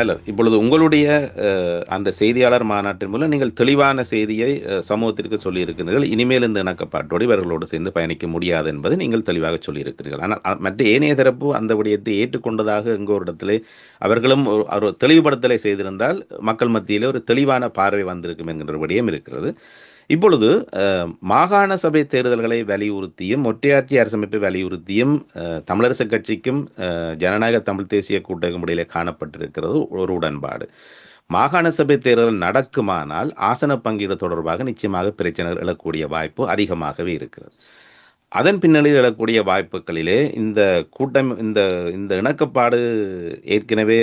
நல்லது. இப்பொழுது உங்களுடைய அந்த செய்தியாளர் மாநாட்டின் மூலம் நீங்கள் தெளிவான செய்தியை சமூகத்திற்கு சொல்லியிருக்கிறீர்கள். இனிமேல் இந்த இணக்கப்பாட்டோடு இவர்களோடு சேர்ந்து பயணிக்க முடியாது என்பதை நீங்கள் தெளிவாக சொல்லியிருக்கிறீர்கள். ஆனால் மற்ற ஏனைய தரப்பு அந்த விடயத்தை ஏற்றுக்கொண்டதாக எங்கோ ஒரு அவர்களும் ஒரு தெளிவுபடுத்தலை செய்திருந்தால் மக்கள் மத்தியிலே ஒரு தெளிவான பார்வை வந்திருக்கும் என்கின்ற விடயம் இருக்கிறது. இப்பொழுது மாகாண சபை தேர்தல்களை வலியுறுத்தியும் ஒற்றையாட்சி அரசமைப்பை வலியுறுத்தியும் தமிழரசுக் தமிழரசு கட்சிக்கும் ஜனநாயக தமிழ் தேசிய கூட்டகம் இடையிலே காணப்பட்டிருக்கிறது ஒரு உடன்பாடு. மாகாண சபை தேர்தல் நடக்குமானால் ஆசன பங்கீடு தொடர்பாக நிச்சயமாக பிரச்சனைகள் எழக்கூடிய வாய்ப்பு அதிகமாகவே இருக்கிறது. அதன் பின்னணியில் எழக்கூடிய வாய்ப்புகளிலே இந்த கூட்டம் இந்த இந்த இணக்கப்பாடு ஏற்கனவே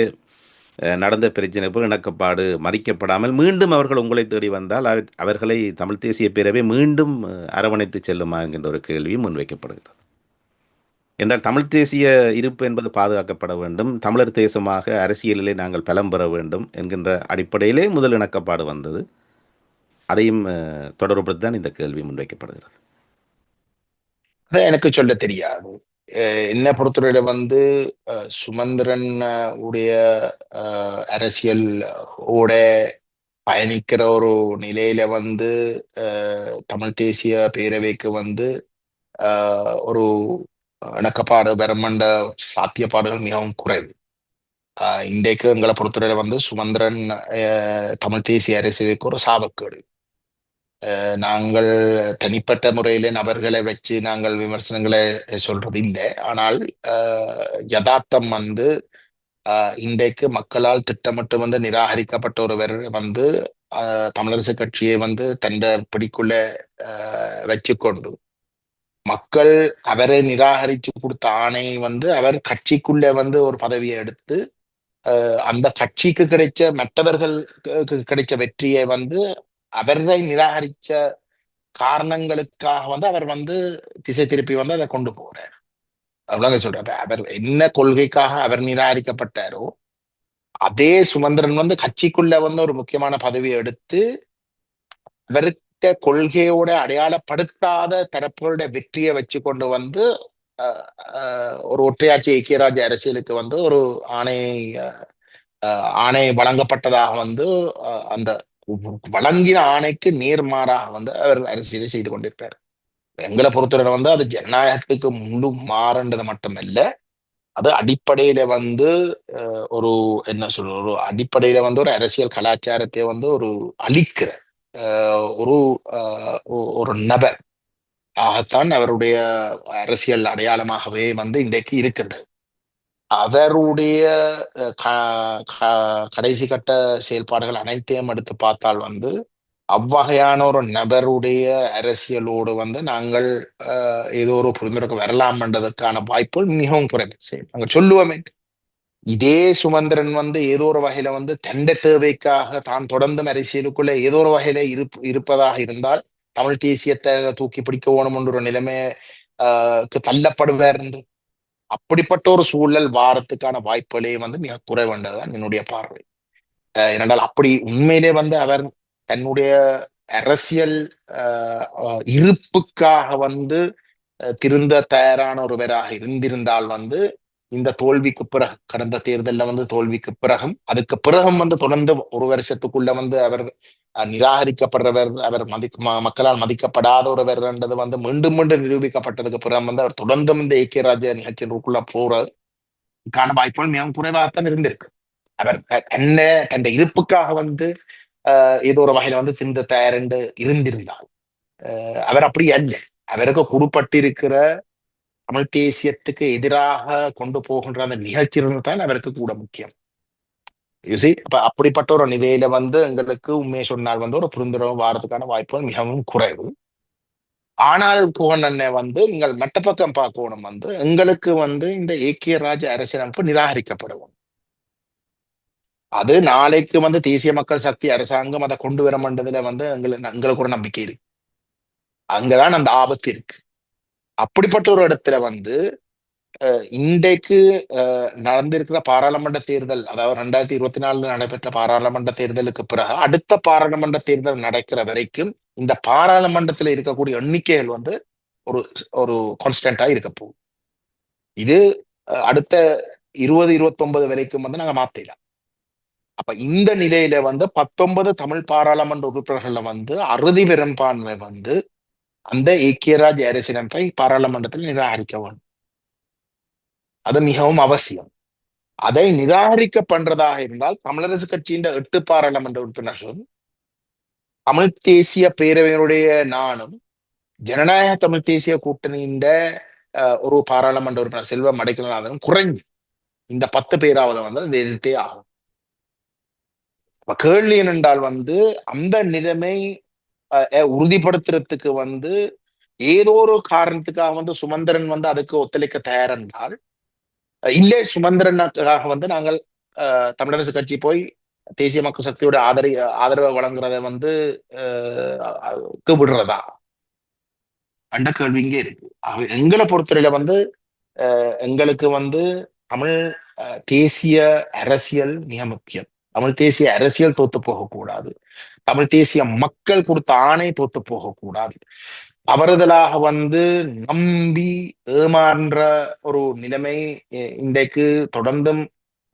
நடந்த பிரச்சனை போல் இணக்கப்பாடு மறிக்கப்படாமல் மீண்டும் அவர்கள் உங்களை தேடி வந்தால் அவர்- அவர்களை தமிழ் தேசிய பேரவை மீண்டும் அரவணைத்து செல்லுமா என்கின்ற ஒரு கேள்வியும் முன்வைக்கப்படுகிறது. என்றால் தமிழ் தேசிய இருப்பு என்பது பாதுகாக்கப்பட வேண்டும். தமிழர் தேசமாக அரசியலிலே நாங்கள் பலம் பெற வேண்டும் என்கின்ற அடிப்படையிலே முதல் இணக்கப்பாடு வந்தது. அதையும் தொடர்புபடுத்தி தான் இந்த கேள்வி முன்வைக்கப்படுகிறது. அது எனக்கு சொல்ல தெரியாது. என்ன பொறுத்தவரையில வந்து சுமந்திரன் உடைய அஹ், அரசியல் ஓட பயணிக்கிற ஒரு நிலையில வந்து தமிழ் தேசிய பேரவைக்கு வந்து ஒரு இணக்கப்பாடு பெறமண்ட சாத்தியப்பாடுகள் மிகவும் குறைவு. இன்றைக்கு எங்களை பொறுத்தவரையில வந்து சுமந்திரன் அஹ், தமிழ் தேசிய அரசியலுக்கு ஒரு சாபக்கேடு. நாங்கள் தனிப்பட்ட முறையில நபர்களை வச்சு நாங்கள் விமர்சனங்களை சொல்றது இல்லை ஆனால் யதார்த்தம் வந்து இன்றைக்கு மக்களால் திட்டமிட்டு வந்து நிராகரிக்கப்பட்ட ஒருவர் வந்து அஹ், தமிழரசு கட்சியை வந்து தண்ட பிடிக்குள்ள வச்சுக்கொண்டு மக்கள் அவரை நிராகரிச்சு கொடுத்த ஆணை வந்து அவர் கட்சிக்குள்ள வந்து ஒரு பதவியை எடுத்து அஹ், அந்த கட்சிக்கு கிடைச்ச மற்றவர்களுக்கு கிடைச்ச வெற்றியை வந்து அவரை நிராகரிச்ச காரணங்களுக்காக வந்து அவர் வந்து திசை திருப்பி வந்து அதை கொண்டு போறார். அவ்வளவு சொல்றாரு அவர் என்ன கொள்கைக்காக அவர் நிராகரிக்கப்பட்டாரோ அதே சுமந்திரன் வந்து கட்சிக்குள்ள வந்து ஒரு முக்கியமான பதவியை எடுத்து அவருக்க கொள்கையோட அடையாளப்படுத்தாத தரப்புகளுடைய வெற்றியை வச்சு கொண்டு வந்து அஹ், அஹ், ஒரு ஒற்றையாட்சி ஐக்கியராஜ் அரசியலுக்கு வந்து ஒரு ஆணை அஹ், ஆணை வழங்கப்பட்டதாக வந்து அஹ், அந்த வழங்கின ஆணைக்கு நேர்மாறாக வந்து அவர் அரசியலை செய்து கொண்டிருக்கிறார். எங்களை பொறுத்தவரை வந்து அது ஜனநாயகத்துக்கு முழு மாறன்றது மட்டுமல்ல அது அடிப்படையில வந்து ஒரு என்ன சொல்ற ஒரு அடிப்படையில வந்து ஒரு அரசியல் கலாச்சாரத்தை வந்து ஒரு அழிக்கிற ஒரு ஒரு நபர் ஆகத்தான் அவருடைய அரசியல் அடையாளமாகவே வந்து இன்றைக்கு இருக்கின்றது. அவருடைய கடைசி கட்ட செயல்பாடுகள் அனைத்தையும் எடுத்து பார்த்தால் வந்து அவ்வகையான ஒரு நபருடைய அரசியலோடு வந்து நாங்கள் அஹ், ஏதோ ஒரு புரிந்துணர்வு வரலாம் என்றதுக்கான வாய்ப்புகள் மிகவும் குறைவு. செய்யும் நாங்கள் சொல்லுவோமே. இதே சுமந்திரன் வந்து ஏதோ ஒரு வகையில வந்து தண்ட தேவைக்காக தான் தொடர்ந்தும் அரசியலுக்குள்ள ஏதோ ஒரு வகையில இருப் இருப்பதாக இருந்தால் தமிழ் தேசியத்தை தூக்கி பிடிக்க ஓணும் என்ற ஒரு நிலைமை ஆஹ் தள்ளப்படுவார் என்று அப்படிப்பட்ட ஒரு சூழல் வாரத்துக்கான வாய்ப்புகளே வந்து மிக குறைவுன்றதுதான் என்னுடைய பார்வை. அஹ் ஏனென்றால் அப்படி உண்மையிலே வந்து அவர் தன்னுடைய அரசியல் ஆஹ் இருப்புக்காக வந்து அஹ் திருந்த தயாரான ஒருவராக இருந்திருந்தால் வந்து இந்த தோல்விக்கு பிறகு கடந்த தேர்தல்ல வந்து தோல்விக்கு பிறகும் அதுக்கு பிறகும் வந்து தொடர்ந்து ஒரு வருஷத்துக்குள்ள வந்து அவர் நிராகரிக்கப்படுறவர் அவர் மதிக்க மக்களால் மதிக்கப்படாத ஒருவர் என்றது வந்து மீண்டும் மீண்டும் நிரூபிக்கப்பட்டதுக்கு பிறகு வந்து அவர் தொடர்ந்தும் இந்த ஏகே ராஜா நிகழ்ச்சிகளுக்குள்ள போறதுக்கான வாய்ப்புகள் மிகவும் குறைவாகத்தான் இருந்திருக்கு. அவர் என்ன தன் இருப்புக்காக வந்து ஆஹ், ஏதோ ஒரு வகையில வந்து திந்த தயார் என்று இருந்திருந்தால் ஆஹ், அவர் அப்படி அல்ல. அவருக்கு குடுப்பட்டிருக்கிற தமிழ் தேசியத்துக்கு எதிராக கொண்டு போகின்ற அந்த நிகழ்ச்சிகள் தான் அவருக்கு கூட முக்கியம். யூசி அப்ப அப்படிப்பட்ட ஒரு நிலையில வந்து எங்களுக்கு உண்மையை சொன்னால் வந்து ஒரு புரிந்துணர்வு வாரதுக்கான வாய்ப்புகள் மிகவும் குறைவு. ஆனால் குகன் அண்ணன் வந்து நீங்கள் மற்ற பக்கம் பார்க்கணும் வந்து எங்களுக்கு வந்து இந்த ஏக்கிய ராஜ அரசியலமைப்பு நிராகரிக்கப்படுவோம் அது நாளைக்கு வந்து தேசிய மக்கள் சக்தி அரசாங்கம் அதை கொண்டு வர மாட்டதுல வந்து எங்களுக்கு எங்களுக்கு ஒரு நம்பிக்கை இருக்கு. அங்கதான் அந்த ஆபத்து இருக்கு. அப்படிப்பட்ட ஒரு இடத்துல வந்து அஹ், இன்றைக்கு அஹ், நடந்திருக்கிற பாராளுமன்ற தேர்தல் அதாவது ரெண்டாயிரத்தி இருபத்தி நாலுல நடைபெற்ற பாராளுமன்ற தேர்தலுக்கு பிறகு அடுத்த பாராளுமன்ற தேர்தல் நடக்கிற வரைக்கும் இந்த பாராளுமன்றத்துல இருக்கக்கூடிய எண்ணிக்கைகள் வந்து ஒரு ஒரு கான்ஸ்டன்டா இருக்க போகும் இது அஹ், அடுத்த இருபது இருபத்தி ஒன்பது வரைக்கும் வந்து நாங்க மாத்திடலாம். அப்ப இந்த நிலையில வந்து பத்தொன்பது தமிழ் பாராளுமன்ற உறுப்பினர்கள்ல வந்து அறுதி பெரும்பான்மை வந்து அந்த ஏக்கியராஜ் அரசியலமைப்பை பாராளுமன்றத்தில் நிராகரிக்க வேண்டும். அது மிகவும் அவசியம். அதை நிராகரிக்க பண்றதாக இருந்தால் தமிழரசு கட்சியின் எட்டு பாராளுமன்ற உறுப்பினர்களும் தமிழ் தேசிய பேரவையினுடைய நானும் ஜனநாயக தமிழ் தேசிய கூட்டணியின் ஒரு பாராளுமன்ற உறுப்பினர் செல்வம் மடைக்கலநாதனும் குறைஞ்சு இந்த பத்து பேராவது வந்து அந்த எதிர்த்தே ஆகும். கேள்வி என்னென்றால் வந்து அந்த நிலைமை உறுதிப்படுத்துறதுக்கு வந்து ஏதோ ஒரு காரணத்துக்காக வந்து சுமந்திரன் வந்து அதுக்கு ஒத்துழைக்க தயார் என்றால் இல்லை சுமந்திரனுக்காக வந்து நாங்கள் தமிழரசு கட்சி போய் தேசிய மக்கள் சக்தியோட ஆதரவு ஆதரவை வழங்குறத வந்து விடுறதா அந்த கேள்வி இங்கே இருக்கு. எங்களை பொறுத்தவரையில வந்து எங்களுக்கு வந்து தமிழ் தேசிய அரசியல் மிக முக்கியம். தமிழ் தேசிய அரசியல் தோத்து போகக்கூடாது. தமிழ் தேசிய மக்கள் கொடுத்த ஆணை தோத்து போகக்கூடாது. தவறுதலாக வந்து நம்பி ஏமாறுன்ற ஒரு நிலைமை இன்றைக்கு தொடர்ந்தும்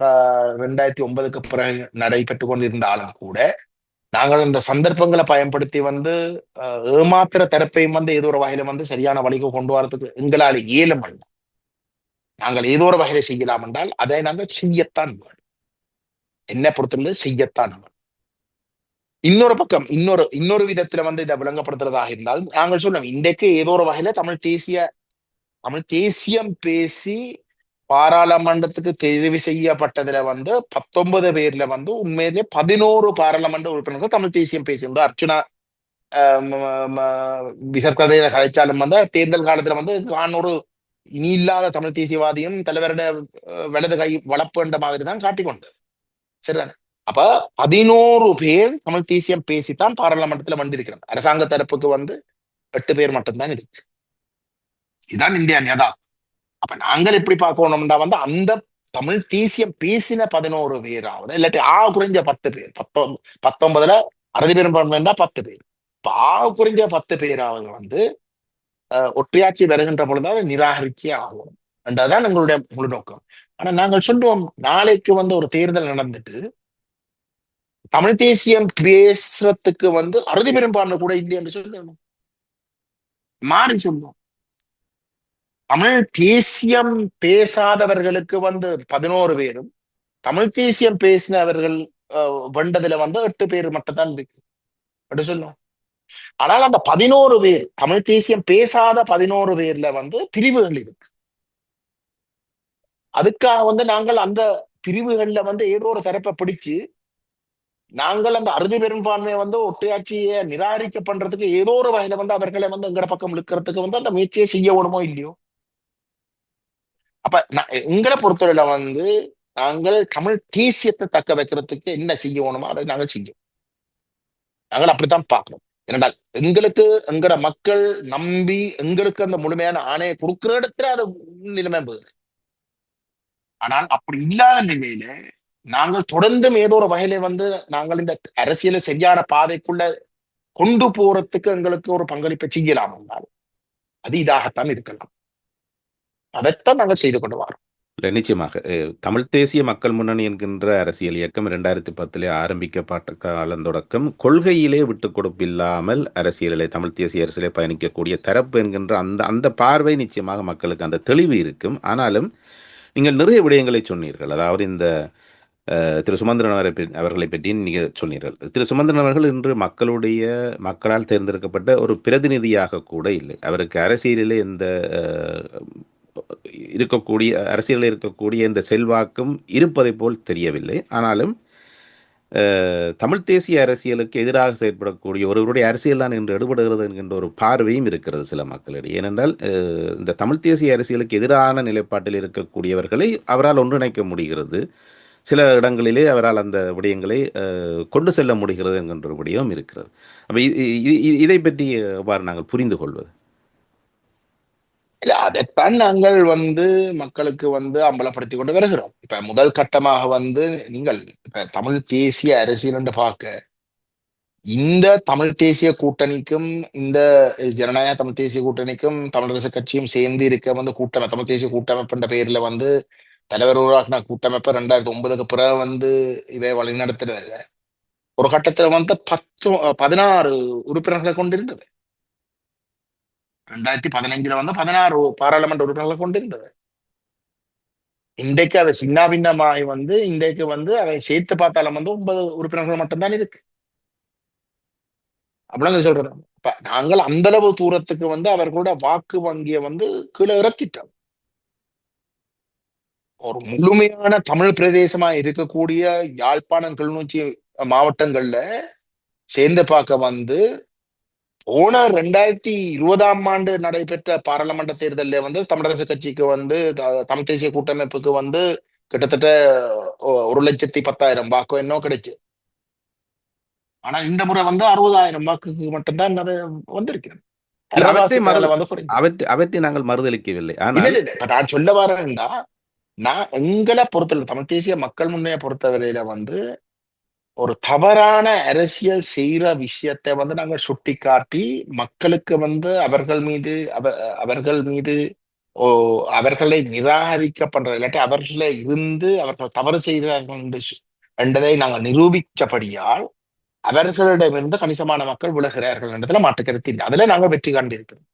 ஆஹ், ரெண்டாயிரத்தி ஒன்பதுக்கு பிறகு நடைபெற்று கொண்டிருந்தாலும் கூட நாங்கள் இந்த சந்தர்ப்பங்களை பயன்படுத்தி வந்து ஏமாத்திர தரப்பையும் வந்து ஏதோ ஒரு வகையில வந்து சரியான வழிக்கு கொண்டு வரதுக்கு எங்களால் இயலும் அல்ல. நாங்கள் ஏதோ ஒரு வகையில செய்யலாம் என்றால் அதை நாங்கள் செய்யத்தான் வேண்டும். என்னை பொறுத்தவரை செய்யத்தான் வேண்டும் இன்னொரு பக்கம் இன்னொரு இன்னொரு விதத்துல வந்து இதை விளங்கப்படுத்துறதாக இருந்தால் நாங்கள் சொல்லுவோம் இன்றைக்கு ஏதோ ஒரு வகையில தமிழ் தேசிய தமிழ் தேசியம் பேசி பாராளுமன்றத்துக்கு தெரிவு செய்யப்பட்டதுல வந்து பத்தொன்பது பேர்ல வந்து உண்மையிலே பதினோரு பாராளுமன்ற உறுப்பினர்கள் தமிழ் தேசியம் பேசியிருந்தோம் அர்ச்சுனா விசர்கதையில கதைச்சாலும் வந்து தேர்தல் காலத்துல வந்து நான் ஒரு இனி இல்லாத தமிழ் தேசியவாதியும் தலைவரோட வலது கை வளர்ப்புன்ற மாதிரி தான் காட்டிக்கொண்டு. சரிதானே? அப்ப பதினோரு பேர் தமிழ் தேசியம் பேசித்தான் பாராளுமன்றத்துல வந்திருக்கிறாங்க. அரசாங்க தரப்புக்கு வந்து எட்டு பேர் மட்டும்தான் இருக்கு. இதுதான் இந்தியா நியதா அப்ப நாங்கள் எப்படி பார்க்கணும்னா வந்து அந்த தமிழ் தேசியம் பேசின பதினோரு பேராவது இல்லாட்டி ஆ குறைஞ்ச பத்து பேர் பத்தொன்பது பத்தொன்பதுல அறுதி பெரும்பான்மைன்னா பத்து பேர். இப்ப ஆ குறைஞ்ச பத்து பேராவது வந்து அஹ், ஒற்றையாட்சி வருகின்ற பொழுது அதை ஆகணும். ஆகும் என்றதான் எங்களுடைய முழு நோக்கம். ஆனா நாங்கள் சொல்லுவோம் நாளைக்கு வந்து ஒரு தேர்தல் நடந்துட்டு தமிழ் தேசியம் பேசுறதுக்கு வந்து அறுதி பெரும்பான்மை கூட இல்லை என்று சொல்லுவோம். மாறி சொல்லுவோம். தமிழ் தேசியம் பேசாதவர்களுக்கு வந்து பதினோரு பேரும் தமிழ் தேசியம் பேசினவர்கள் அஹ், வெண்டதுல வந்து எட்டு பேர் மட்டும் தான் இருக்கு. அப்படி சொல்லுவோம். ஆனால் அந்த பதினோரு பேர் தமிழ் தேசியம் பேசாத பதினோரு பேர்ல வந்து பிரிவுகள் இருக்கு. அதுக்காக வந்து நாங்கள் அந்த பிரிவுகள்ல வந்து ஏதோ ஒரு தரப்பை பிடிச்சு நாங்கள் அந்த அறுதி பெரும்பான்மையை வந்து ஒற்றையாட்சியை நிராகரிக்க பண்றதுக்கு ஏதோ ஒரு வகையில வந்து அவர்களை வந்து எங்கட பக்கம் இழுக்கிறதுக்கு வந்து அந்த முயற்சியை செய்ய விடுமோ இல்லையோ? அப்ப எங்களை பொறுத்தவரையில வந்து நாங்கள் தமிழ் தேசியத்தை தக்க வைக்கிறதுக்கு என்ன செய்யணுமோ அதை நாங்கள் செய்யும் நாங்கள் அப்படித்தான் பார்க்கணும் ஏனென்றால் எங்களுக்கு எங்கட மக்கள் நம்பி எங்களுக்கு அந்த முழுமையான ஆணையை கொடுக்கிற இடத்துல அது நிலைமை போகுது. ஆனால் அப்படி இல்லாத நிலையில நாங்கள் தொடர்ந்தும் ஏதோ ஒரு வகையில வந்து நாங்கள் இந்த அரசியலை சரியான பாதைக்குள்ள கொண்டு போறதுக்கு எங்களுக்கு ஒரு பங்களிப்பை செய்யலாம் என்றால் அது இதாகத்தான் இருக்கலாம். அதைத்தான் நாங்கள் செய்து கொண்டு வரோம். நிச்சயமாக. தமிழ் தேசிய மக்கள் முன்னணி என்கின்ற அரசியல் இயக்கம் இரண்டாயிரத்தி பத்திலே ஆரம்பிக்கப்பட்ட காலந்தொடக்கம் கொள்கையிலே விட்டுக் கொடுப்பில்லாமல் அரசியலிலே தமிழ் தேசிய அரசியலை பயணிக்கக்கூடிய தரப்பு என்கின்ற அந்த அந்த பார்வை நிச்சயமாக மக்களுக்கு அந்த தெளிவு இருக்கும். ஆனாலும் நீங்கள் நிறைய விடயங்களை சொன்னீர்கள். அதாவது இந்த திரு சுமந்திரன் அவரை அவர்களை பற்றி நீங்கள் சொன்னீர்கள். திரு சுமந்திரன் அவர்கள் இன்று மக்களுடைய மக்களால் தேர்ந்தெடுக்கப்பட்ட ஒரு பிரதிநிதியாக கூட இல்லை. அவருக்கு அரசியலிலே இந்த இருக்கக்கூடிய அரசியலில் இருக்கக்கூடிய இந்த செல்வாக்கும் இருப்பதை போல் தெரியவில்லை. ஆனாலும் தமிழ் தேசிய அரசியலுக்கு எதிராக செயற்படக்கூடிய ஒருவருடைய அரசியல் தான் என்று எடுபடுகிறது என்கின்ற ஒரு பார்வையும் இருக்கிறது சில மக்களிடையே. ஏனென்றால் இந்த தமிழ் தேசிய அரசியலுக்கு எதிரான நிலைப்பாட்டில் இருக்கக்கூடியவர்களை அவரால் ஒன்றிணைக்க முடிகிறது. சில இடங்களிலே அவரால் அந்த விடயங்களை கொண்டு செல்ல முடிகிறது என்கின்ற ஒரு விடயம் இருக்கிறது. அப்போ இதை பற்றி எவ்வாறு நாங்கள் புரிந்து கொள்வது இல்ல அதைத்தான் நாங்கள் வந்து மக்களுக்கு வந்து அம்பலப்படுத்தி கொண்டு வருகிறோம். இப்ப முதல் கட்டமாக வந்து நீங்கள் இப்ப தமிழ் தேசிய அரசியல் என்று பார்க்க இந்த தமிழ் தேசிய கூட்டணிக்கும் இந்த ஜனநாயக தமிழ் தேசிய கூட்டணிக்கும் தமிழரசு கட்சியும் சேர்ந்து இருக்க வந்து கூட்டமை தமிழ் தேசிய கூட்டமைப்புன்ற பெயர்ல வந்து தலைவர் உருவாக்கின கூட்டமைப்பு ரெண்டாயிரத்தி ஒன்பதுக்கு பிறகு வந்து இதை வழிநடத்துறது இல்ல ஒரு கட்டத்துல வந்து பத்து பதினாறு உறுப்பினர்களை கொண்டிருந்தது. ரெண்டாயிரத்தி பதினைஞ்சுல வந்து பதினாறு பாராளுமன்ற உறுப்பினர்களை கொண்டிருந்தது. இன்றைக்கு அதை சின்ன பின்னமாய் வந்து இன்றைக்கு வந்து அதை சேர்த்து பார்த்தாலும் வந்து ஒன்பது உறுப்பினர்கள் மட்டும்தான் இருக்கு. அப்படின்னு சொல்றோம் இப்ப நாங்கள் அந்த அளவு தூரத்துக்கு வந்து அவர்களோட வாக்கு வங்கியை வந்து கீழே இறக்கிட்டோம். ஒரு முழுமையான தமிழ் பிரதேசமா இருக்கக்கூடிய யாழ்ப்பாணம் கிளிநொச்சி மாவட்டங்கள்ல சேர்ந்து பார்க்க வந்து போன ரெண்டாயிரத்தி இருபதாம் ஆண்டு நடைபெற்ற பாராளுமன்ற தேர்தலில் வந்து தமிழரசு கட்சிக்கு வந்து தமிழ் தேசிய கூட்டமைப்புக்கு வந்து கிட்டத்தட்ட ஒரு லட்சத்தி பத்தாயிரம் வாக்கு என்ன கிடைச்சு. ஆனா இந்த முறை வந்து அறுபதாயிரம் வாக்குக்கு மட்டும்தான் வந்திருக்கிறேன் அவற்றை நாங்கள் மறுதளிக்கவில்லை. நான் சொல்ல வரேன்டா நான் எங்களை பொறுத்தவரை தமிழ் தேசிய மக்கள் முன்னைய பொறுத்தவரையில வந்து ஒரு தவறான அரசியல் செய்கிற விஷயத்தை வந்து நாங்கள் சுட்டி காட்டி மக்களுக்கு வந்து அவர்கள் மீது அவர்கள் மீது ஓ அவர்களை நிராகரிக்க பண்றது இல்லாட்டி அவர்கள இருந்து அவர்கள் தவறு செய்கிறார்கள் என்றதை நாங்கள் நிரூபித்தபடியால் அவர்களிடமிருந்து கணிசமான மக்கள் விலகிறார்கள் என்றதுல மாற்றுக்கருத்து இல்லை. அதுல நாங்கள் வெற்றி காண்டிருக்கிறோம்.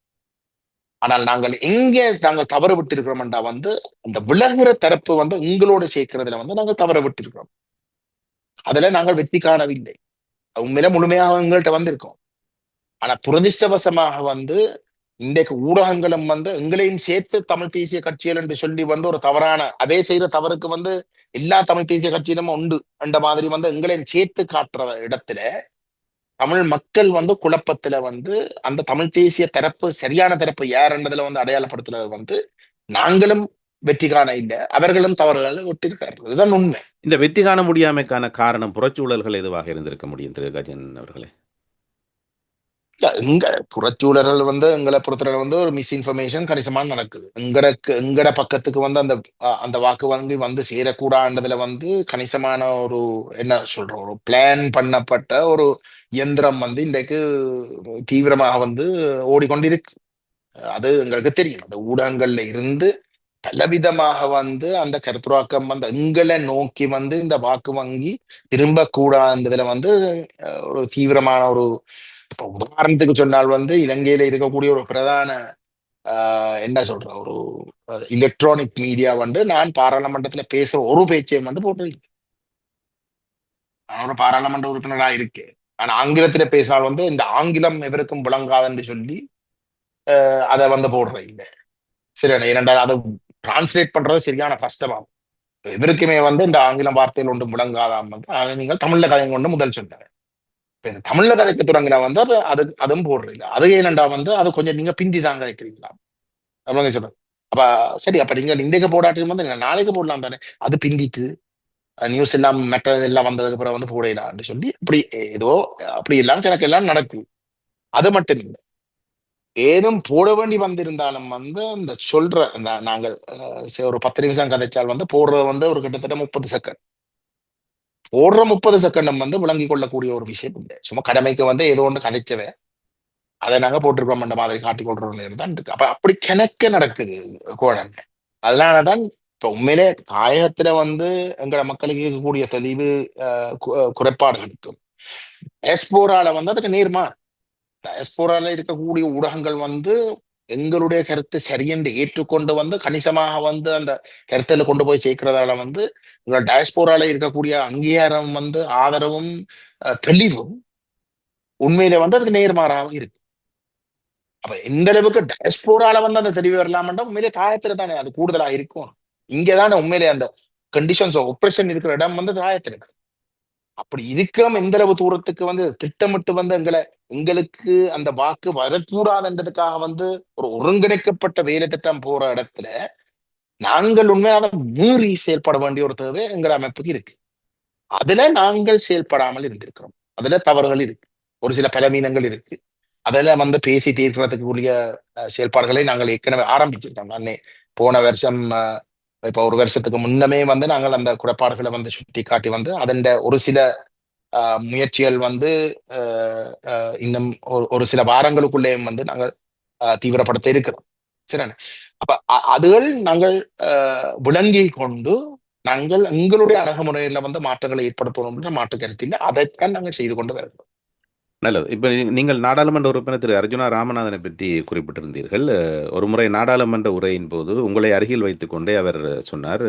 ஆனால் நாங்கள் எங்கே நாங்கள் தவறு விட்டிருக்கிறோம்டா வந்து அந்த விலகுற தரப்பு வந்து உங்களோட சேர்க்கிறதுல வந்து நாங்கள் தவறு விட்டிருக்கிறோம். அதுல நாங்கள் வெற்றி காணவில்லை. உண்மையில முழுமையாக எங்கள்கிட்ட வந்திருக்கோம். ஆனா துரதிருஷ்டவசமாக வந்து இன்றைக்கு ஊடகங்களும் வந்து எங்களையும் சேர்த்து தமிழ் தேசிய கட்சிகள் என்று சொல்லி வந்து ஒரு தவறான அதே செய்யற தவறுக்கு வந்து எல்லா தமிழ் தேசிய கட்சியிலும் உண்டு என்ற மாதிரி வந்து எங்களையும் சேர்த்து காட்டுற இடத்துல தமிழ் மக்கள் வந்து குழப்பத்துல வந்து அந்த தமிழ் தேசிய தரப்பு சரியான தரப்பு யாருன்றதுல வந்து அடையாளப்படுத்துறது வந்து நாங்களும் வெற்றி காண இல்லை. அவர்களும் தவறுகளை விட்டிருக்கார்கள் இதுதான் உண்மை. இந்த வெற்றி காண முடியாமைக்கான காரணம் புறச்சூழல்கள் எதுவாக இருந்திருக்க முடியும் திரு கஜன் அவர்களே எங்க புறச்சூழல்கள் வந்து எங்களை பொறுத்தவரை வந்து ஒரு மிஸ்இன்ஃபர்மேஷன் கணிசமான நடக்குது. எங்கடக்கு எங்கட பக்கத்துக்கு வந்து அந்த அந்த வாக்கு வங்கி வந்து சேரக்கூடாதுன்றதுல வந்து கணிசமான ஒரு என்ன சொல்றோம் ஒரு பிளான் பண்ணப்பட்ட ஒரு இயந்திரம் வந்து இன்றைக்கு தீவிரமாக வந்து ஓடிக்கொண்டிருக்கு. அது எங்களுக்கு தெரியும். அந்த ஊடகங்கள்ல இருந்து பலவிதமாக வந்து அந்த கருத்துருவாக்கம் வந்து எங்களை நோக்கி வந்து இந்த வாக்கு வங்கி திரும்ப கூடாதுல வந்து ஒரு தீவிரமான ஒரு உதாரணத்துக்கு சொன்னால் வந்து இலங்கையில இருக்கக்கூடிய ஒரு பிரதான என்ன சொல்ற ஒரு எலக்ட்ரானிக் மீடியா வந்து நான் பாராளுமன்றத்துல பேசுற ஒரு பேச்சையும் வந்து போட்டிருக்கேன் நான் ஒரு பாராளுமன்ற உறுப்பினராக இருக்கேன். ஆனா ஆங்கிலத்துல பேசினால் வந்து இந்த ஆங்கிலம் எவருக்கும் விளங்காதுன்னு சொல்லி அதை வந்து போடுற இல்லை சரி இரண்டாவது அதை டிரான்ஸ்லேட் பண்றது சரியான கஷ்டமாகும். இவருக்குமே வந்து இந்த ஆங்கிலம் வார்த்தையில் ஒன்று முடங்காதாம் வந்து அதை நீங்கள் தமிழ்ல கதை கொண்டு முதல் சொன்னாங்க இப்போ இந்த தமிழ்ல கதைக்க தொடங்கினா வந்து அது அது அதுவும் போடுறீங்க. அது ஏனண்டா வந்து அது கொஞ்சம் நீங்க பிந்தி தான் கிடைக்கிறீங்களா அப்படின்னு சொல்றேன் அப்ப சரி அப்ப நீங்க இன்றைக்கு போடாட்டியும் வந்து நீங்க நாளைக்கு போடலாம் தானே. அது பிந்திட்டு நியூஸ் எல்லாம் மெட்டது எல்லாம் வந்ததுக்கு அப்புறம் வந்து போடலாம்னு சொல்லி இப்படி ஏதோ அப்படி எல்லாம் எனக்கு எல்லாம் நடக்குது. அது மட்டும் இல்லை. ஏதும் போட வேண்டி வந்திருந்தாலும் வந்து இந்த சொல்ற இந்த நாங்கள் ஒரு பத்து நிமிஷம் கதைச்சால் வந்து போடுறது வந்து ஒரு கிட்டத்தட்ட முப்பது செகண்ட் போடுற முப்பது செகண்டும் வந்து விளங்கி கொள்ளக்கூடிய ஒரு விஷயம் இல்லை சும்மா கடமைக்கு வந்து ஏதோ ஒன்று கதைச்சவே அதை நாங்க போட்டிருக்கோம் மாதிரி காட்டி தான் இருக்கு. அப்ப அப்படி கிணக்க நடக்குது கோழங்க அதனாலதான் இப்போ உண்மையிலே தாயகத்துல வந்து எங்களோட மக்களுக்கு இருக்கக்கூடிய தெளிவு குறைபாடுகள் இருக்கும் எஸ்போரால வந்து அதுக்கு நேர்மா டயஸ்போரால இருக்கக்கூடிய ஊடகங்கள் வந்து எங்களுடைய கருத்து சரியென்று ஏற்றுக்கொண்டு வந்து கணிசமாக வந்து அந்த கருத்தில் கொண்டு போய் சேர்க்கிறதால வந்து டயஸ்போரால இருக்கக்கூடிய அங்கீகாரம் வந்து ஆதரவும் தெளிவும் உண்மையில வந்து அதுக்கு நேர்மாறாக இருக்கு. அப்ப எந்த அளவுக்கு டயஸ்போரால வந்து அந்த தெளிவு வரலாம்னா உண்மையிலே தாயத்துல தானே அது கூடுதலா இருக்கும். இங்கதானே உண்மையிலே அந்த கண்டிஷன்ஸ் ஒப்ரேஷன் இருக்கிற இடம் வந்து தாயத்துல இருக்கு. அப்படி இருக்காம எந்த அளவு தூரத்துக்கு வந்து திட்டமிட்டு வந்து எங்களை எங்களுக்கு அந்த வாக்கு வரக்கூடாதுன்றதுக்காக வந்து ஒரு ஒருங்கிணைக்கப்பட்ட வேலை திட்டம் போற இடத்துல நாங்கள் உண்மையான மீறி செயல்பட வேண்டிய ஒரு தேவை எங்கள் அமைப்புக்கு இருக்கு. அதுல நாங்கள் செயல்படாமல் இருந்திருக்கிறோம். அதுல தவறுகள் இருக்கு. ஒரு சில பலவீனங்கள் இருக்கு. அதுல வந்து பேசி தீர்க்கிறதுக்குரிய செயல்பாடுகளை நாங்கள் ஏற்கனவே ஆரம்பிச்சிருக்கோம். நான் போன வருஷம் இப்ப ஒரு வருஷத்துக்கு முன்னமே வந்து நாங்கள் அந்த குறைபாடுகளை வந்து சுட்டி காட்டி வந்து அதன் ஒரு சில முயற்சிகள் வந்து இன்னும் ஒரு சில வாரங்களுக்குள்ளேயும் வந்து நாங்கள் தீவிரப்படுத்த இருக்கிறோம். சரிதானே அப்ப அ- அதுகள் நாங்கள் விளங்கி கொண்டு நாங்கள் எங்களுடைய அணுகுமுறையில வந்து மாற்றங்களை ஏற்படுத்தணும் என்ற மாற்று கருத்தில் அதைத்தான் நாங்கள் செய்து கொண்டு வருகிறோம். நல்லது. இப்போ நீங்கள் நாடாளுமன்ற உறுப்பினர் திரு. அர்ஜுனா ராமநாதனை பற்றி குறிப்பிட்டிருந்தீர்கள். ஒரு முறை நாடாளுமன்ற உரையின் போது உங்களை அருகில் வைத்துக்கொண்டே அவர் சொன்னார்.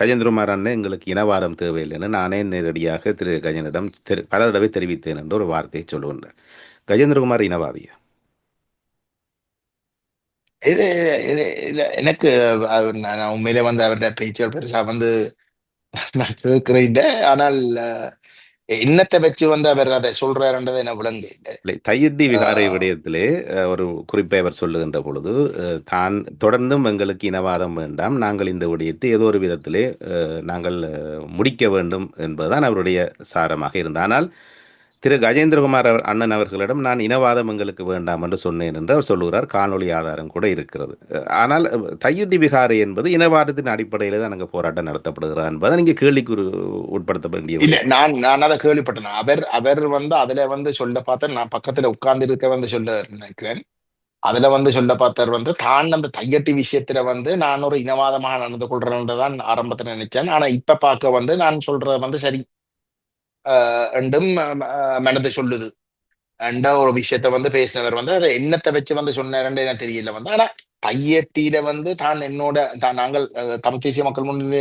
கஜேந்திரகுமார் அண்ணன் எங்களுக்கு இனவாரம் தேவையில்லைன்னு நானே நேரடியாக திரு. கஜனிடம் தெரி பல தடவை தெரிவித்தேன் என்று ஒரு வார்த்தையை சொல்லுகின்றார். கஜேந்திரகுமார் இனவாதியா? இது எனக்கு நான் உண்மையிலே வந்து அவருடைய பேச்சு பெருசா வந்து நான் கேட்கிறேன் ஆனால் என்னத்தை வச்சு வந்து அவர் அதை சொல்றாருன்றது என்ன விளங்கு இல்லை தையட்டி விகாரை விடயத்திலே ஒரு குறிப்பை அவர் சொல்லுகின்ற பொழுது தான் தொடர்ந்தும் எங்களுக்கு இனவாதம் வேண்டாம் நாங்கள் இந்த விடயத்தை ஏதோ ஒரு விதத்திலே நாங்கள் முடிக்க வேண்டும் என்பதுதான் அவருடைய சாரமாக இருந்தது. ஆனால் திரு. கஜேந்திரகுமார் அண்ணன் அவர்களிடம் நான் இனவாதம் எங்களுக்கு வேண்டாம் என்று சொன்னேன் என்று அவர் சொல்லுகிறார். காணொளி ஆதாரம் கூட இருக்கிறது. ஆனால் தையுட்டி தையட்டி என்பது இனவாதத்தின் அடிப்படையில் தான் அங்கே போராட்டம் நடத்தப்படுகிறார் என்பதை நீங்கள் கேள்விக்கு உட்படுத்த வேண்டிய இல்லை நான் நான் அதை கேள்விப்பட்டேன். அவர் அவர் வந்து அதுல வந்து சொல்ல பார்த்தேன் நான் பக்கத்துல உட்கார்ந்து இருக்க வந்து சொல்ல நினைக்கிறேன். அதுல வந்து சொல்ல பார்த்தார் வந்து தான் அந்த தையட்டி விஷயத்துல வந்து நான் ஒரு இனவாதமாக நடந்து கொள்றேன்றதான் ஆரம்பத்துல நினைச்சேன். ஆனா இப்ப பார்க்க வந்து நான் சொல்றது வந்து சரி என்றும் மனதை சொல்லுது. என்ற ஒரு விஷயத்த வந்து பேசினவர் வந்து அதை என்னத்தை வச்சு வந்து சொன்னாருன்னு எனக்கு தெரியல வந்து. ஆனா தையட்டியில வந்து தான் என்னோட தான் நாங்கள் தமிழ் தேசிய மக்கள் முன்னணி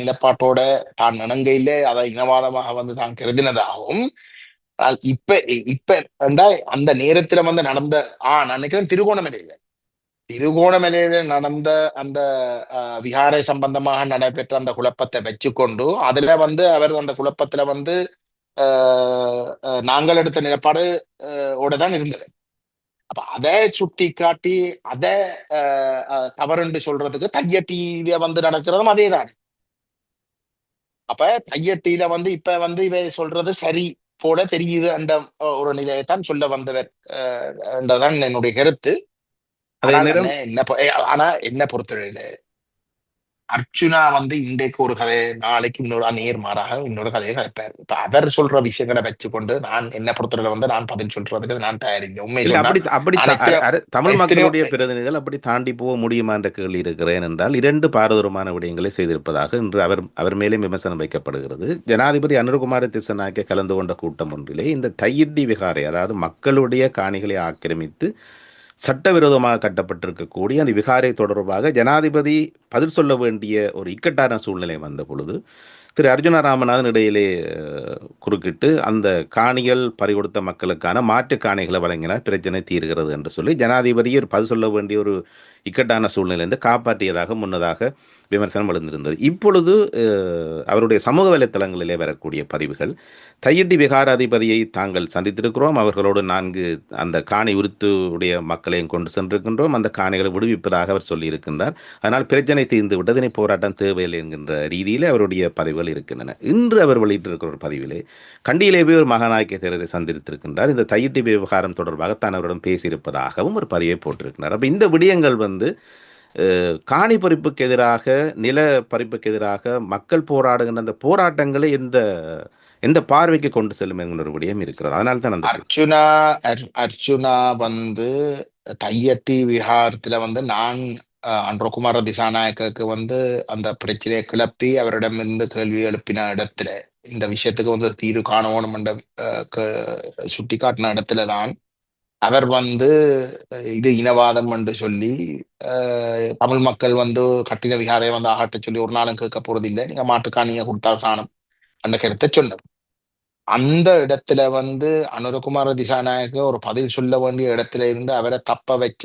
நிலப்பாட்டோட தான் இணங்கையில அதை இனவாதமாக வந்து தான் கருதினதாகவும் இப்ப இப்ப என்றா அந்த நேரத்துல வந்து நடந்த ஆஹ் நான் நினைக்கிறேன் திருகோணமலையில திருகோணமலையில நடந்த அந்த அஹ், விகாரை சம்பந்தமாக நடைபெற்ற அந்த குழப்பத்தை வச்சுக்கொண்டு அதுல வந்து அவர் அந்த குழப்பத்துல வந்து அஹ், அஹ், நாங்கள் எடுத்த நிலப்பாடு அஹ், ஓட தான் இருந்தது. அப்ப அதை சுட்டி காட்டி அதை அஹ், அஹ், தவறுன்னு சொல்றதுக்கு தையட்டியில வந்து நடக்கிறதும் அதேதான் அப்ப தையட்டியில வந்து இப்ப வந்து இவை சொல்றது சரி போல தெரியுது அந்த அஹ், ஒரு நிலையைத்தான் சொல்ல வந்தவர் அஹ், என்றதான் என்னுடைய கருத்து. என்ன ஆனா என்ன பொறுத்தவரையில அர்ச்சுனா வந்து இன்றைக்கு ஒரு கதை நாளைக்கு இன்னொரு நேர்மாறாக இன்னொரு கதையை கதைப்பார். இப்ப அவர் சொல்ற விஷயங்களை வச்சுக்கொண்டு நான் என்ன பொறுத்தவரையில வந்து நான் பதில் சொல்றதுக்கு நான் தயாரில்லை. உண்மை அப்படி தமிழ் மக்களுடைய பிரதிநிதிகள் அப்படி தாண்டி போக முடியுமா என்ற கேள்வி இருக்கிறேன் என்றால் இரண்டு பாரதூரமான விடயங்களை செய்திருப்பதாக இன்று அவர் அவர் மேலே விமர்சனம் வைக்கப்படுகிறது. ஜனாதிபதி அனுர்குமார திசநாயக்க கலந்து கொண்ட கூட்டம் ஒன்றிலே இந்த தையிட்டி விகாரை அதாவது மக்களுடைய காணிகளை ஆக்கிரமித்து சட்டவிரோதமாக கட்டப்பட்டிருக்கக்கூடிய அந்த விகாரை தொடர்பாக ஜனாதிபதி பதில் சொல்ல வேண்டிய ஒரு இக்கட்டான சூழ்நிலை வந்த பொழுது திரு அர்ஜுன ராமநாதன் இடையிலே குறுக்கிட்டு அந்த காணிகள் பறிகொடுத்த மக்களுக்கான மாற்று காணிகளை வழங்கினால் பிரச்சனை தீர்கிறது என்று சொல்லி ஜனாதிபதி ஒரு பதில் சொல்ல வேண்டிய ஒரு இக்கட்டான சூழ்நிலையிலிருந்து காப்பாற்றியதாக முன்னதாக விமர்சனம் எழுந்திருந்தது. இப்பொழுது அவருடைய சமூக வலைத்தளங்களிலே வரக்கூடிய பதிவுகள் தையிட்டி விகாராதிபதியை தாங்கள் சந்தித்திருக்கிறோம். அவர்களோடு நான்கு அந்த காணி உருத்துடைய மக்களையும் கொண்டு சென்றிருக்கின்றோம். அந்த காணிகளை விடுவிப்பதாக அவர் சொல்லியிருக்கின்றார். அதனால் பிரச்சனை தீர்ந்து விட்டது. போராட்டம் தேவையில்லை என்கின்ற ரீதியிலே அவருடைய பதிவுகள் இருக்கின்றன. இன்று அவர் வெளியிட்டிருக்கிற ஒரு பதிவிலே கண்டியிலே போய் ஒரு மகாநாயக தேரரை சந்தித்திருக்கின்றார். இந்த தையிட்டி விவகாரம் தொடர்பாக தான் அவரிடம் பேசியிருப்பதாகவும் ஒரு பதிவை போட்டிருக்கிறார். அப்போ இந்த விடயங்கள் வந்து காணி பறிப்புக்கு எதிராக நில பறிப்புக்கு எதிராக மக்கள் போராடுகின்ற அந்த போராட்டங்களை எந்த எந்த பார்வைக்கு கொண்டு செல்லும் என்கிற ஒரு விடயம் இருக்கிறது. அதனால தான் அந்த அர்ச்சுனா அர்- அர்ச்சுனா வந்து தையட்டி விஹாரத்துல வந்து நான் அஹ், அன்றகுமார திசாநாயக்கருக்கு வந்து அந்த பிரச்சனையை கிளப்பி அவரிடமிருந்து கேள்வி எழுப்பின இடத்துல இந்த விஷயத்துக்கு வந்து தீர்வு காணணும் என்ற சுட்டி காட்டின இடத்துல தான் அவர் வந்து இது இனவாதம் என்று சொல்லி அஹ், தமிழ் மக்கள் வந்து கட்டின விகாரை வந்து ஆகட்ட சொல்லி ஒரு நாளும் கேட்க போறதில்லை. நீங்க மாட்டுக்காணியை கொடுத்தால் சாணம் அந்த கருத்தை சொன்னார் அந்த இடத்துல வந்து அனுரகுமார திசாநாயக ஒரு பதில் சொல்ல வேண்டிய இடத்துல இருந்து அவரை தப்ப வச்ச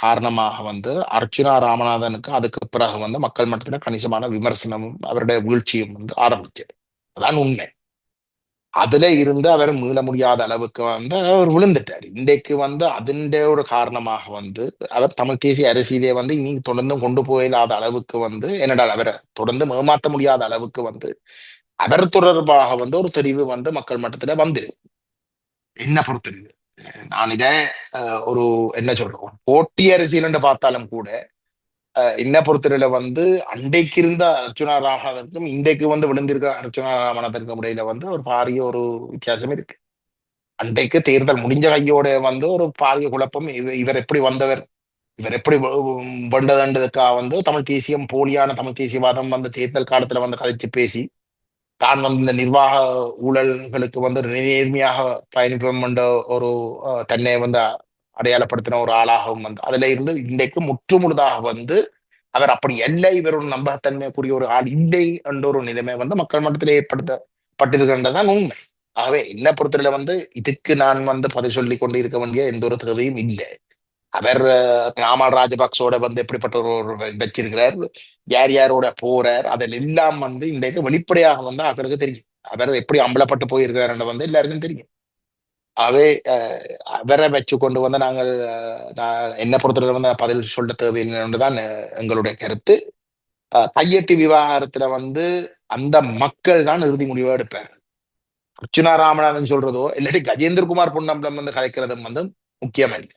காரணமாக வந்து அர்ச்சுனா ராமநாதனுக்கு அதுக்கு பிறகு வந்து மக்கள் மட்டத்துல கணிசமான விமர்சனமும் அவருடைய வீழ்ச்சியும் வந்து ஆரம்பிச்சது அதான் உண்மை. அதுல இருந்து அவர் மீள முடியாத அளவுக்கு வந்து அவர் விழுந்துட்டார். இன்றைக்கு வந்து அதிண்ட ஒரு காரணமாக வந்து அவர் தமிழ் தேசிய அரசியலே வந்து இனி தொடர்ந்து கொண்டு போயிடாத அளவுக்கு வந்து என்னடா அவரை தொடர்ந்து ஏமாற்ற முடியாத அளவுக்கு வந்து அவர் தொடர்பாக வந்து ஒரு தெரிவு வந்து மக்கள் மட்டத்துல வந்து என்ன பொறுத்தறிவு? நான் இதை ஒரு என்ன சொல்றோம் போட்டி அரசியல் என்று பார்த்தாலும் கூட என்ன பொறுத்தவரையில வந்து அன்றைக்கு இருந்த அர்ச்சுனா ராமநாதனுக்கும் இன்றைக்கு வந்து விழுந்திருக்க அர்ச்சுனா ராமநாதனுக்கும் இடையில வந்து ஒரு பாரிய ஒரு வித்தியாசம் இருக்கு. அன்றைக்கு தேர்தல் முடிஞ்ச கையோட வந்து ஒரு பாரிய குழப்பம் இவர் எப்படி வந்தவர் இவர் எப்படி வெண்டதுன்றதுக்காக வந்து தமிழ் தேசியம் போலியான தமிழ் தேசியவாதம் வந்து தேர்தல் காலத்துல வந்து கதைச்சு பேசி தான் வந்து இந்த நிர்வாக ஊழல்களுக்கு வந்து நேர்மையாக பயணிப்போம் என்ற ஒரு அஹ், தன்னை வந்து அடையாளப்படுத்தின ஒரு ஆளாகவும் வந்து அதுல இருந்து இன்றைக்கு முற்றுமுழுதாக வந்து அவர் அப்படி இல்லை இவர் ஒரு நம்பகத்தன்மைக்குரிய ஒரு ஆள் இல்லை என்ற ஒரு நிலைமை வந்து மக்கள் மட்டத்தில் ஏற்படுத்தப்பட்டிருக்கின்றதான் உண்மை. ஆகவே என்ன பொறுத்தவரை வந்து இதுக்கு நான் வந்து பதில் சொல்லி கொண்டு இருக்க வேண்டிய எந்த ஒரு தேவையும் இல்லை. அவர் நாமல் ராஜபக்சோட வந்து எப்படிப்பட்ட ஒரு வச்சிருக்கிறார் யார் யாரோட போறார் அதில் எல்லாம் வந்து இன்றைக்கு வெளிப்படையாக வந்து அவருக்கு தெரியும். அவர் எப்படி அம்பலப்பட்டு போயிருக்கிறார் வந்து எல்லாருக்கும் தெரியும். அவை அஹ், அவரை வச்சு கொண்டு வந்து நாங்கள் நான் என்ன பொறுத்தவரை வந்து பதில் சொல்ல தேவையில்லை தான் எங்களுடைய கருத்து. அஹ், கையெட்டி விவகாரத்துல வந்து அந்த மக்கள் தான் இறுதி முடிவை எடுப்பார். அர்ச்சுனா ராமநாதன் சொல்றதோ இல்லாட்டி கஜேந்திரகுமார் பொன்னம்பலம் வந்து கதைக்கிறதும் வந்து முக்கியமா இல்லை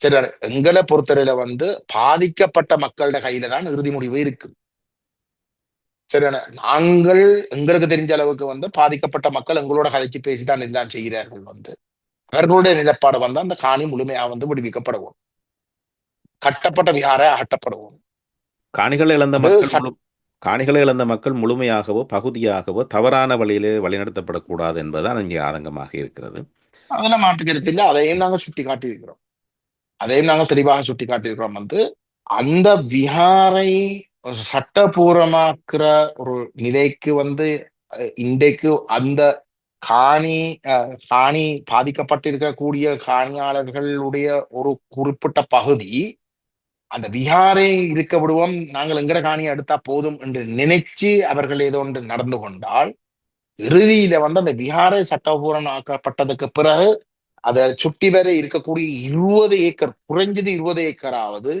சரி எங்களை பொறுத்தவரையில வந்து பாதிக்கப்பட்ட மக்களோட கையில தான் இறுதி முடிவு இருக்கு. சரியான நாங்கள் எங்களுக்கு தெரிஞ்ச அளவுக்கு வந்து பாதிக்கப்பட்ட மக்கள் எங்களோட கதைச்சு பேசிதான் எல்லாம் செய்கிறார்கள் வந்து. அவர்களுடைய நிலப்பாடு வந்து அந்த காணி முழுமையா வந்து விடுவிக்கப்படவும். கட்டப்பட்ட விகார அகற்றப்படவும். காணிகளை இழந்த மக்கள் காணிகளை இழந்த மக்கள் முழுமையாகவோ பகுதியாகவோ தவறான வழியிலே வழிநடத்தப்படக்கூடாது என்பதுதான் இங்கே ஆதங்கமாக இருக்கிறது. அதுல மாற்றுக்கிறது இல்லை. அதையும் நாங்கள் சுட்டி காட்டியிருக்கிறோம் அதையும் நாங்கள் தெளிவாக சுட்டி காட்டியிருக்கிறோம் வந்து அந்த விகாரை ஒரு சட்டபூர்வமாக்குற ஒரு நிலைக்கு வந்து அஹ், இன்றைக்கு அந்த காணி அஹ், காணி பாதிக்கப்பட்டிருக்கக்கூடிய காணியாளர்களுடைய ஒரு குறிப்பிட்ட பகுதி அந்த விகாரை இருக்க விடுவோம் நாங்கள் எங்கட காணியை எடுத்தா போதும் என்று நினைச்சு அவர்கள் ஏதோ ஒன்று நடந்து கொண்டால் இறுதியில வந்து அந்த விஹாரை சட்டபூர்வம் ஆக்கப்பட்டதுக்கு பிறகு அதை சுட்டி வரை இருக்கக்கூடிய இருபது ஏக்கர் குறைஞ்சது இருபது ஏக்கராவது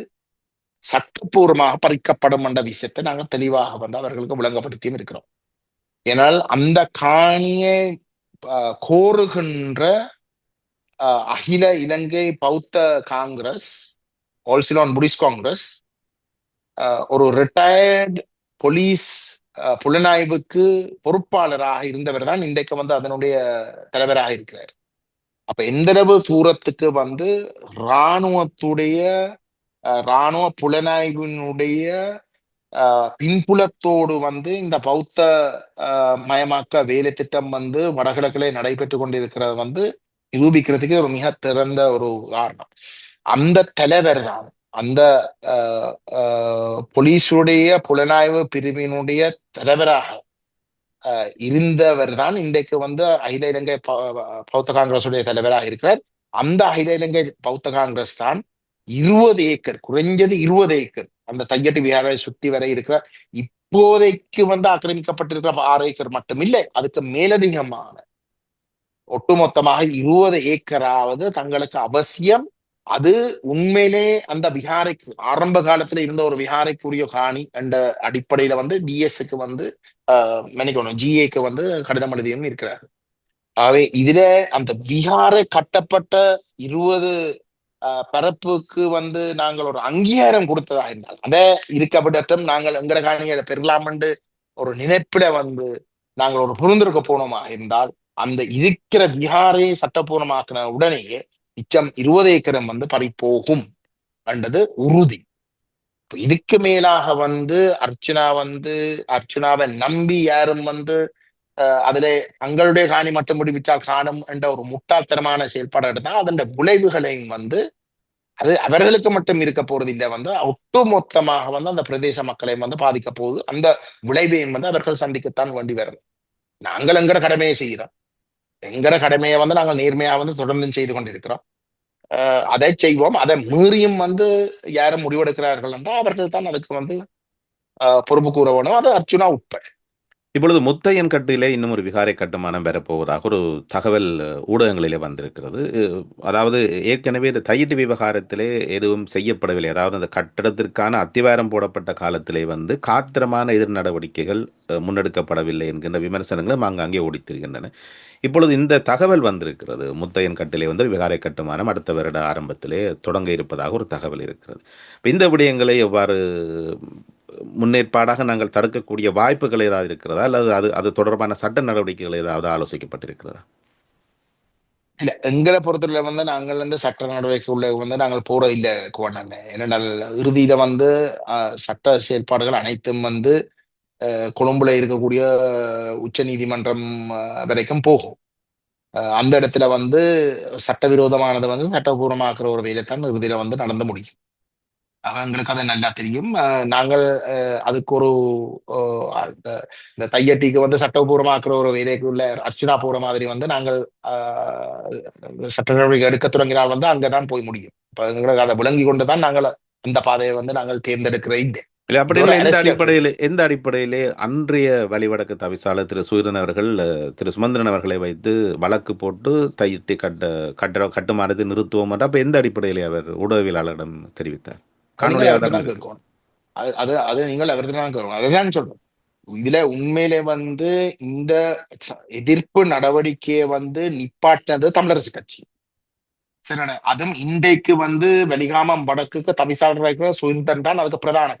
சட்டப்பூர்வமாக பறிக்கப்படும் என்ற விஷயத்தை நாங்கள் தெளிவாக வந்து அவர்களுக்கு விளங்கப்படுத்தியும் இருக்கிறோம். ஏனால் அந்த காணியை கோருகின்ற அகில இலங்கை பௌத்த Congress all Ceylon Buddhist Congress ah, ஒரு ரிட்டையர்டு போலீஸ் ஆஹ், புலனாய்வுக்கு பொறுப்பாளராக இருந்தவர் தான் இன்றைக்கு வந்து அதனுடைய தலைவராக இருக்கிறார். அப்ப எந்தளவு தூரத்துக்கு வந்து இராணுவத்துடைய இராணுவ புலனாய்வினுடைய அஹ், பின்புலத்தோடு வந்து இந்த பௌத்த மயமாக்க வேலை திட்டம் வந்து வடகிழக்கிலே நடைபெற்று கொண்டிருக்கிறது வந்து நிரூபிக்கிறதுக்கு ஒரு மிக திறந்த ஒரு உதாரணம். அந்த தலைவர் தான் அந்த போலீஸுடைய புலனாய்வு பிரிவினுடைய தலைவராக அஹ், இருந்தவர் தான் இன்றைக்கு வந்து அகில இலங்கை பௌத்த காங்கிரசுடைய தலைவராக இருக்கிறார். அந்த அகில இலங்கை பௌத்த காங்கிரஸ் தான் இருபது ஏக்கர் குறைஞ்சது இருபது ஏக்கர். அந்த தையட்டு விஹாரை சுத்தி வரை இருக்கிற இப்போதைக்கு வந்து ஆக்கிரமிக்கப்பட்டிருக்கிற ஆறு ஏக்கர் மட்டும் இல்லை அதுக்கு மேலதிகமான ஒட்டுமொத்தமாக இருபது ஏக்கராவது தங்களுக்கு அவசியம். அது உண்மையிலே அந்த விஹாரைக்கு ஆரம்ப காலத்துல இருந்த ஒரு விஹாரைக்குரிய காணி என்ற அடிப்படையில வந்து டிஎஸ்க்கு வந்து ஆஹ் மன்னிக்கணும் ஜிஏக்கு வந்து கடிதம் எழுதியும் இருக்கிறார் ஆகவே இதுல அந்த விஹார கட்டப்பட்ட இருபது பரப்புக்கு வந்து நாங்கள் ஒரு அங்கீகாரம் கொடுத்ததா இருந்தால் அதை இருக்கப்பட்டும் நாங்கள் எங்கட காணிகளை பெறலாம் ஒரு நினைப்பில வந்து நாங்கள் ஒரு புரிந்திருக்க போனோமா இருந்தால் அந்த இருக்கிற விகாரையை சட்டப்பூர்ணமாக்கின உடனேயே மிச்சம் இருபது ஏக்கரம் வந்து பறிப்போகும் என்றது உறுதி. இதுக்கு மேலாக வந்து அர்ச்சனா வந்து அர்ச்சனாவை நம்பி யாரும் வந்து அதிலே தங்களுடைய காணி மட்டும் விடுவிச்சால் காணும் என்ற ஒரு முட்டாள்தனமான செயல்பாடு எடுத்தால் அதன் விளைவுகளையும் வந்து அது அவர்களுக்கு மட்டும் இருக்க போறது இல்லை வந்து ஒட்டுமொத்தமாக வந்து அந்த பிரதேச மக்களையும் வந்து பாதிக்க போகுது. அந்த விளைவையும் வந்து அவர்கள் சந்திக்கத்தான் வேண்டி வரும். நாங்கள் எங்கட கடமையை செய்கிறோம். எங்கட கடமையை வந்து நாங்கள் நேர்மையாக வந்து தொடர்ந்து செய்து கொண்டிருக்கிறோம். அதை செய்வோம். அதை மீறியும் வந்து யாரும் முடிவெடுக்கிறார்கள் என்றால் அவர்கள் தான் அதுக்கு வந்து பொறுப்பு கூற வேணும் அது அர்ச்சுனா உட்பட. இப்பொழுது முத்தையன் கட்டிலே இன்னும் ஒரு விகாரை கட்டுமானம் பெறப்போவதாக ஒரு தகவல் ஊடகங்களிலே வந்திருக்கிறது. அதாவது ஏற்கனவே இந்த தையிட்டு விவகாரத்திலே எதுவும் செய்யப்படவில்லை. அதாவது அந்த கட்டடத்திற்கான அத்திவாரம் போடப்பட்ட காலத்திலே வந்து காத்திரமான எதிர் நடவடிக்கைகள் முன்னெடுக்கப்படவில்லை என்கின்ற விமர்சனங்களும் அங்கங்கே ஓடித்திருக்கின்றன இப்பொழுது இந்த தகவல் வந்திருக்கிறது. முத்தையன் கட்டிலே வந்து விகாரை கட்டுமானம் அடுத்த வருட ஆரம்பத்திலே தொடங்க இருப்பதாக ஒரு தகவல் இருக்கிறது. இந்த விடயங்களை எவ்வாறு முன்னேற்பாடாக நாங்கள் தடுக்கக்கூடிய வாய்ப்புகள் ஏதாவது இருக்கிறதா? அல்லது அது அது தொடர்பான சட்ட நடவடிக்கைகள் ஏதாவது ஆலோசிக்கப்பட்டிருக்கிறதா? இல்ல எங்களை பொறுத்தவரை வந்து நாங்கள் வந்து சட்ட நடவடிக்கைக்குள்ள வந்து நாங்கள் போற இல்ல குவண்ணன் ஏனென்றால் இறுதியில வந்து சட்ட செயற்பாடுகள் அனைத்தும் வந்து அஹ், கொழும்புல இருக்கக்கூடிய உச்ச நீதிமன்றம் வரைக்கும் போகும். அந்த இடத்துல வந்து சட்டவிரோதமானது வந்து சட்டபூர்வமாக்குற ஒரு வேலை தான் இறுதியில வந்து நடந்து முடியும். ஆக எங்களுக்கு அது நல்லா தெரியும். நாங்கள் அதுக்கு ஒரு இந்த தையட்டிக்கு வந்து சட்டபூர்வமாக்குற ஒரு வேலைக்குள்ள அர்ச்சனா போற மாதிரி வந்து நாங்கள் சட்ட நடவடிக்கை எடுக்க தொடங்கினால் வந்து அங்கதான் போய் முடியும். இப்ப எங்களுக்கு அதை விளங்கி கொண்டுதான் நாங்கள் அந்த பாதையை வந்து நாங்கள் தேர்ந்தெடுக்கிற இல்லை இல்லை. அப்படி எந்த. அடிப்படையில் எந்த அடிப்படையிலே அன்றைய வழிவடக்கு தவிசாளர் திரு சூரியன் அவர்கள் திரு சுமந்திரன் அவர்களை வைத்து வழக்கு போட்டு தையிட்டு கட்ட கட்ட கட்டுமானத்தை நிறுத்துவோம் அப்ப எந்த அடிப்படையிலே அவர் ஊடகவியலாளரிடம் தெரிவித்தார்? காணொலி நீங்கள் ஆதாரம் அவர்தான் கேட்கணும் அது அது அது நீங்கள் அவர்தான் தான் கேட்கணும் அதுதான் சொல்றோம் இதுல உண்மையிலே வந்து இந்த எதிர்ப்பு நடவடிக்கையை வந்து நிப்பாட்டினது தமிழரசு கட்சி. சரிண்ணே அதுவும் இன்றைக்கு வந்து வெளிகாமம் வடக்குக்கு தவிசாளர் சுயந்தன் தான் அதுக்கு பிரதான.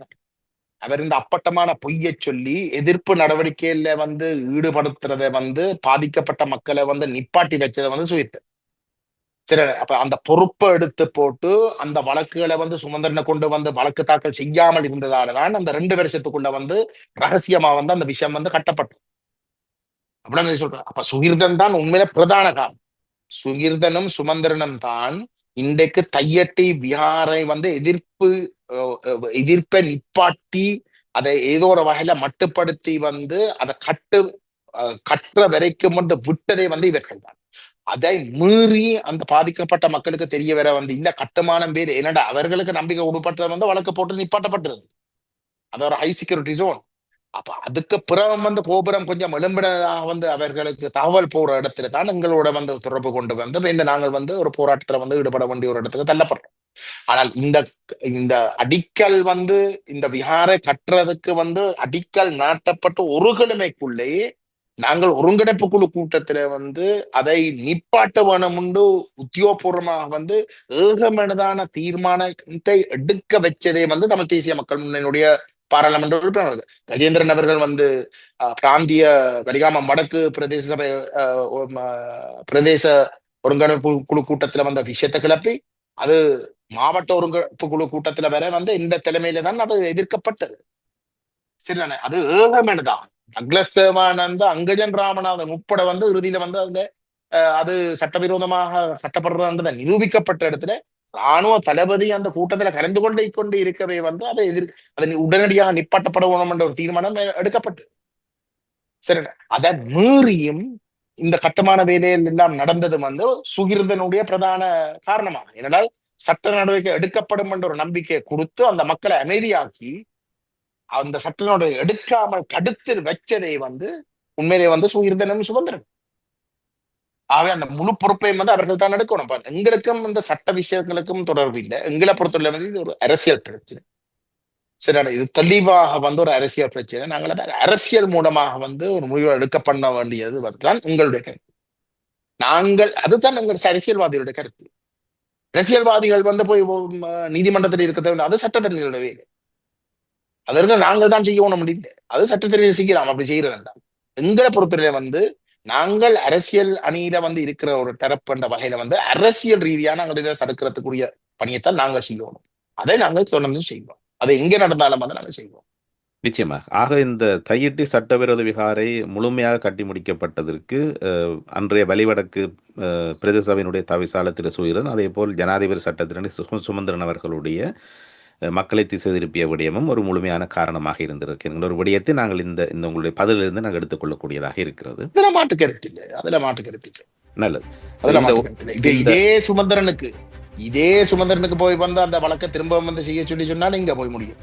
அவர் இந்த அப்பட்டமான பொய்யை சொல்லி எதிர்ப்பு நடவடிக்கையில வந்து ஈடுபடுத்துறத வந்து பாதிக்கப்பட்ட மக்களை வந்து நிப்பாட்டி வச்சதை வந்து சுயத்தன் சரி அப்ப அந்த பொறுப்பை எடுத்து போட்டு அந்த வழக்குகளை வந்து சுமந்திரனை கொண்டு வந்து வழக்கு தாக்கல் செய்யாமல் இருந்ததாலதான் அந்த ரெண்டு வருஷத்துக்குள்ள வந்து ரகசியமா வந்து அந்த விஷயம் வந்து கட்டப்பட்டது. அப்படின்னு சொல்றேன். அப்ப சுகிர்தன் தான் உண்மையில பிரதான காரணம். சுகிர்தனும் சுமந்திரனும் தான் இன்றைக்கு தையட்டி விஹாரை வந்து எதிர்ப்பு எதிர்ப்பை நிப்பாட்டி அதை ஏதோ ஒரு வகையில மட்டுப்படுத்தி வந்து அதை கட்டு அஹ், கட்டுற வரைக்கும் வந்து விட்டதை வந்து இவர்கள் தான். அதை மீறி அந்த பாதிக்கப்பட்ட மக்களுக்கு தெரிய வர வந்து இந்த கட்டுமானம் பேர் என்னடா அவர்களுக்கு நம்பிக்கை உடுப்பட்டது வந்து வழக்கு போட்டு நிப்பாட்டப்பட்டிருது அது ஒரு ஹை செக்யூரிட்டி ஜோன் அப்ப அதுக்கு பிறகு வந்து கோபுரம் கொஞ்சம் எழும்பினதாக வந்து அவர்களுக்கு தகவல் போற இடத்துல தான் எங்களோட வந்து தொடர்பு கொண்டு வந்து இந்த நாங்கள் வந்து ஒரு போராட்டத்துல வந்து ஈடுபட வேண்டிய ஒரு இடத்துக்கு தள்ளப்படுறோம். ஆனால் இந்த இந்த அடிக்கல் வந்து இந்த விஹாரை கட்டுறதுக்கு வந்து அடிக்கல் நாட்டப்பட்டு ஒரு கிழமைக்குள்ளேயே நாங்கள் ஒருங்கிணைப்பு குழு கூட்டத்துல வந்து அதை நிப்பாட்ட வேணும்னு உத்தியோகபூர்வமாக வந்து ஏகமனதான தீர்மானத்தை எடுக்க வச்சதே வந்து தமிழ் தேசிய மக்கள் முன்னணியுடைய பாராளுமன்ற உறுப்பினர்கள். கஜேந்திரன் அவர்கள் வந்து பிராந்திய வலிகாமம் வடக்கு பிரதேச சபை பிரதேச ஒருங்கிணைப்பு குழு கூட்டத்துல வந்த விஷயத்தை கிளப்பி அது மாவட்ட ஒருங்கிணைப்பு குழு கூட்டத்துல வர வந்து இந்த தலைமையில தான் அது எதிர்க்கப்பட்டது. சரிதானே? அது ஏகமனதான் அக்லஸ்தேவானந்த அங்கஜன் ராமநாதன் உட்பட வந்து இறுதியில வந்து அந்த அது சட்டவிரோதமாக கட்டப்படுறதுன்றதை நிரூபிக்கப்பட்ட இடத்துல ராணுவ தளபதி அந்த கூட்டத்துல கலந்து கொண்டே கொண்டு இருக்கவே வந்து அதை எதிர் அதை உடனடியாக நிப்பாட்டப்பட வேணும் என்ற ஒரு தீர்மானம் எடுக்கப்பட்டு. சரி அதை மீறியும் இந்த கட்டுமான வேலையில் எல்லாம் நடந்தது வந்து சுகிர்தனுடைய பிரதான காரணமாக. ஏனென்றால் சட்ட நடவடிக்கை எடுக்கப்படும் என்ற ஒரு நம்பிக்கையை கொடுத்து அந்த மக்களை அமைதியாக்கி அந்த சட்ட எடுக்காமல் தடுத்து வச்சதை வந்து உண்மையிலே வந்து சுகிர்தனும் சுதந்திரன் ஆகவே அந்த முழு பொறுப்பையும் வந்து அவர்கள் தான் எடுக்கணும். பாரு. எங்களுக்கும் இந்த சட்ட விஷயங்களுக்கும் தொடர்பு இல்லை. எங்களை பொறுத்தவரை வந்து இது ஒரு அரசியல் பிரச்சனை. சரியான இது தெளிவாக வந்து ஒரு அரசியல் பிரச்சனை. நாங்கள் அதை அரசியல் மூலமாக வந்து ஒரு முடிவு எடுக்க பண்ண வேண்டியது தான் உங்களுடைய கருத்து. நாங்கள் அதுதான் எங்கள் அரசியல்வாதிகளுடைய கருத்து. அரசியல்வாதிகள் வந்து போய் நீதிமன்றத்தில் இருக்க தேவையில்லை. அது சட்டத்தரணிகளுடைய வேலை. அதற்கு நாங்கள் தான் செய்யணும் முடியல அது சட்டத்தரணிகள் செய்யலாம் அப்படி செய்யறது எங்களை பொறுத்தவரை வந்து நாங்கள் அரசியல் அணியில வந்து இருக்கிற ஒரு தரப்புன்ற வகையில வந்து அரசியல் ரீதியா நாங்கள் இதை தடுக்கிறதுக்குரிய பணியைத்தான் நாங்கள் செய்யணும் அதை நாங்கள் தொடர்ந்து செய்வோம். அது எங்க நடந்தாலும் வந்து நாங்கள் செய்வோம். நிச்சயமாக. ஆக இந்த தையிட்டி சட்டவிரோத விகாரை முழுமையாக கட்டி முடிக்கப்பட்டதற்கு அஹ், அன்றைய வழிவடக்கு அஹ், பிரதேச சபையினுடைய திரு சுயிரன் அதே போல் ஜனாதிபதி சட்டத்திரணி சு சுமந்திரன் அவர்களுடைய மக்களை திசை திருப்பிய விடயமும் ஒரு முழுமையான காரணமாக இருந்திருக்கின்ற ஒரு விடயத்தை நாங்கள் இந்த இந்த உங்களுடைய பதிலிருந்து நாங்கள் எடுத்துக்கொள்ளக்கூடியதாக இருக்கிறது. அதுல மாட்டு கருத்து இல்லை. அதுல மாட்டு கருத்து இல்லை. நல்லது. அதுல இந்த- மாட்டு கருத்து இல்லை. இப்ப இந்த- இதே சுமந்திரனுக்கு இதே சுமந்திரனுக்கு போய் வந்து அந்த வழக்கை திரும்ப வந்து செய்ய சொல்லி சொன்னா இங்க போய் முடியும்.